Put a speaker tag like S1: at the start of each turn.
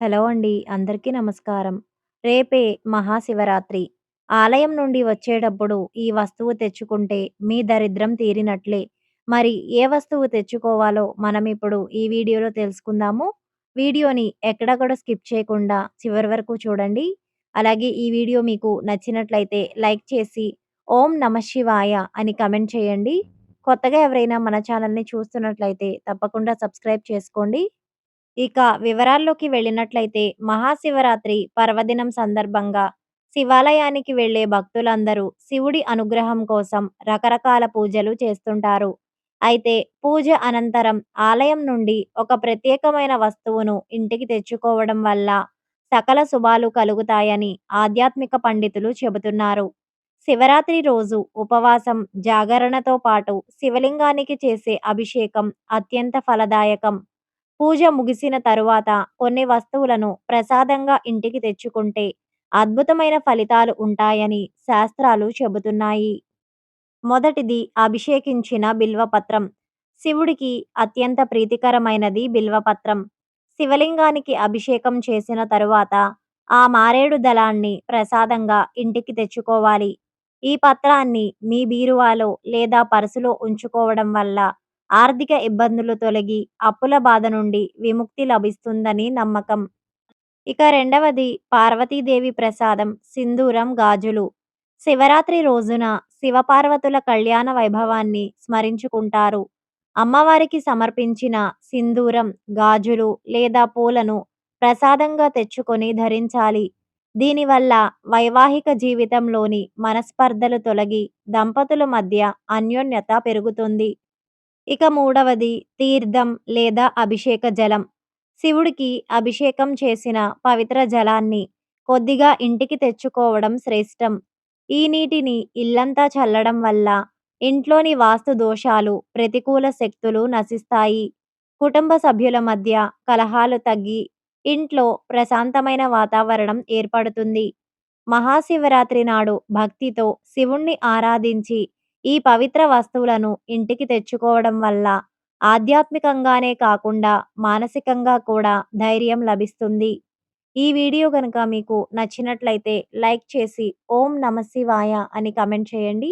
S1: Hello అండి. అందరికీ నమస్కారం. రేపే మహాశివరాత్రి. ఆలయం నుండి వచ్చేటప్పుడు ఈ వస్తువు తెచ్చుకుంటే మీ దరిద్రం తీరినట్లే. మరి ఏ వస్తువు తెచ్చుకోవాలో మనం ఇప్పుడు ఈ వీడియోలో తెలుసుకుందాము. వీడియోని ఎక్కడ కూడా స్కిప్ చేయకుండా చివరి వరకు చూడండి. అలాగే ఈ వీడియో మీకు నచ్చినట్లయితే లైక్ చేసి ఓం నమఃశివాయ అని కమెంట్ చేయండి. కొత్తగా ఎవరైనా మన ఛానల్‌ని చూస్తున్నట్లయితే తప్పకుండా సబ్స్క్రైబ్ చేసుకోండి. ఇక వివరాల్లోకి వెళ్ళినట్లయితే మహాశివరాత్రి పర్వదినం సందర్భంగా శివాలయానికి వెళ్ళే భక్తులందరూ శివుడి అనుగ్రహం కోసం రకరకాల పూజలు చేస్తుంటారు. అయితే పూజ అనంతరం ఆలయం నుండి ఒక ప్రత్యేకమైన వస్తువును ఇంటికి తెచ్చుకోవడం వల్ల సకల శుభాలు కలుగుతాయని ఆధ్యాత్మిక పండితులు చెబుతున్నారు. శివరాత్రి రోజు ఉపవాసం, జాగరణతో పాటు శివలింగానికి చేసే అభిషేకం అత్యంత ఫలదాయకం. పూజ ముగిసిన తరువాత కొన్ని వస్తువులను ప్రసాదంగా ఇంటికి తెచ్చుకుంటే అద్భుతమైన ఫలితాలు ఉంటాయని శాస్త్రాలు చెబుతున్నాయి. మొదటిది అభిషేకించిన బిల్వపత్రం. శివుడికి అత్యంత ప్రీతికరమైనది బిల్వపత్రం. శివలింగానికి అభిషేకం చేసిన తరువాత ఆ మారేడు దళాన్ని ప్రసాదంగా ఇంటికి తెచ్చుకోవాలి. ఈ పత్రాన్ని మీ బీరువాలో లేదా పర్సులో ఉంచుకోవడం వల్ల ఆర్థిక ఇబ్బందులు తొలగి అప్పుల బాధ నుండి విముక్తి లభిస్తుందని నమ్మకం. ఇక రెండవది పార్వతీదేవి ప్రసాదం సింధూరం గాజులు. శివరాత్రి రోజున శివపార్వతుల కళ్యాణ వైభవాన్ని స్మరించుకుంటారు. అమ్మవారికి సమర్పించిన సింధూరం, గాజులు లేదా పూలను ప్రసాదంగా తెచ్చుకొని ధరించాలి. దీనివల్ల వైవాహిక జీవితంలోని మనస్పర్ధలు తొలగి దంపతుల మధ్య అన్యోన్యత పెరుగుతుంది. ఇక మూడవది తీర్థం లేదా అభిషేక జలం. శివుడికి అభిషేకం చేసిన పవిత్ర జలాన్ని కొద్దిగా ఇంటికి తెచ్చుకోవడం శ్రేష్టం. ఈ నీటిని ఇల్లంతా చల్లడం వల్ల ఇంట్లోని వాస్తు దోషాలు, ప్రతికూల శక్తులు నశిస్తాయి. కుటుంబ సభ్యుల మధ్య కలహాలు తగ్గి ఇంట్లో ప్రశాంతమైన వాతావరణం ఏర్పడుతుంది. మహాశివరాత్రి నాడు భక్తితో శివుణ్ణి ఆరాధించి ఈ పవిత్ర వస్తువులను ఇంటికి తెచ్చుకోవడం వల్ల ఆధ్యాత్మికంగానే కాకుండా మానసికంగా కూడా ధైర్యం లభిస్తుంది. ఈ వీడియో కనుక మీకు నచ్చినట్లయితే లైక్ చేసి ఓం నమఃశివాయ అని కమెంట్ చేయండి.